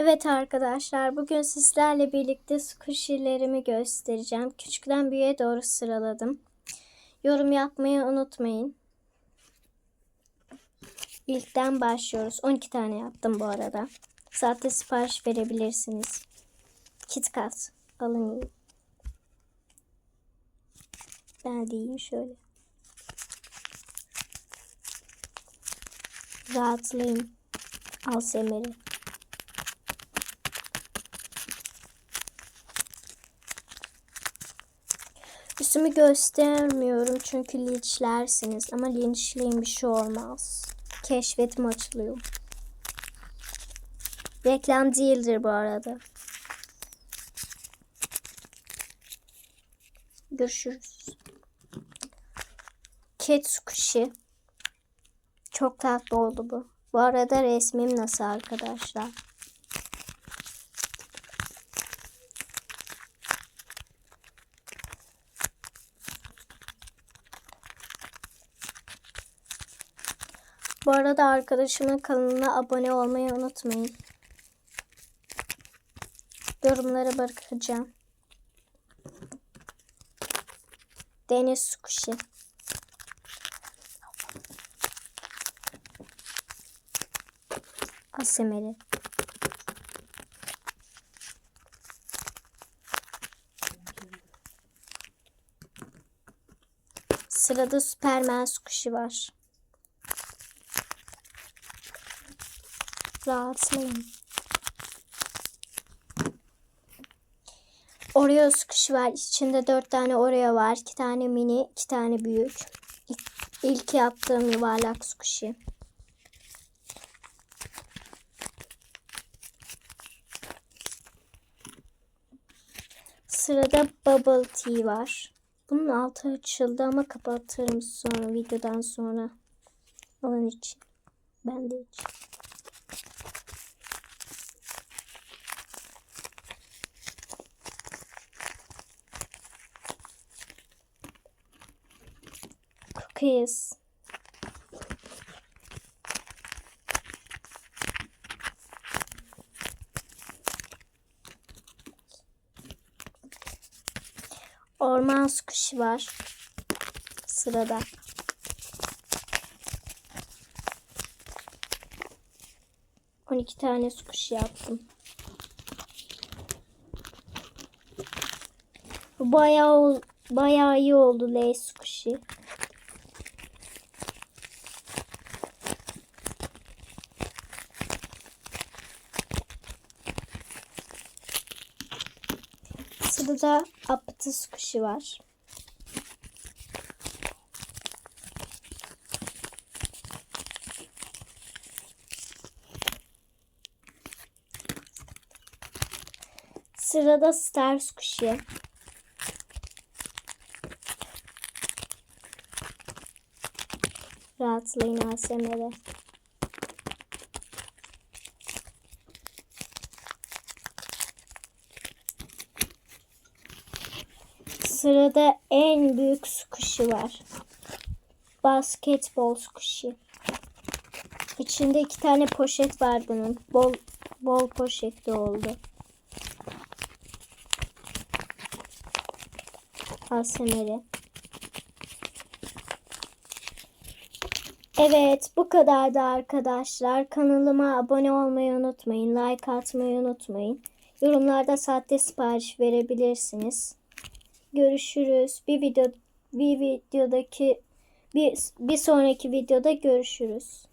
Evet arkadaşlar bugün sizlerle birlikte squishy'lerimi göstereceğim. Küçükten büyüğe doğru sıraladım. Yorum yapmayı unutmayın. İlkten başlıyoruz. 12 tane yaptım bu arada. Zaten sipariş verebilirsiniz. KitKat alın. Ben de yiyeyim şöyle. Rahatlayın. Al semeri. Üstümü göstermiyorum çünkü linçlersiniz ama linçleyin bir şey olmaz. Keşfetim açılıyor. Reklam değildir bu arada. Görüşürüz. Ketsukushi. Çok tatlı oldu bu. Bu arada resmim nasıl arkadaşlar? Bu arada arkadaşımın kanalına abone olmayı unutmayın. Yorumlara bırakacağım. Deniz kuşu. Asemeri. Sırada Superman kuşu var. Rahatlayın. Oreo kuşu var. İçinde dört tane Oreo var. iki tane mini, iki tane büyük. İlk, yaptığım yuvarlak kuşu. Sırada bubble tea var. Bunun altı açıldı ama kapatırım sonra videodan sonra. Onun için. Ben de için. Cookies. Orman kuşu var. Sırada. On iki tane kuş yaptım. Bayağı bayağı iyi oldu lace kuşu. Sırada apıtıs kuşu var. Sırada stars kuşu. Rahatlayın ASMR'e. Sırada en büyük kuşu var. Basketbol kuşu. İçinde iki tane poşet var bunun. Bol bol poşetli oldu. ASMR'i. Evet bu kadardı arkadaşlar. Kanalıma abone olmayı unutmayın. Like atmayı unutmayın. Yorumlarda sahte sipariş verebilirsiniz. Görüşürüz. Bir video bir videodaki bir, bir sonraki videoda görüşürüz.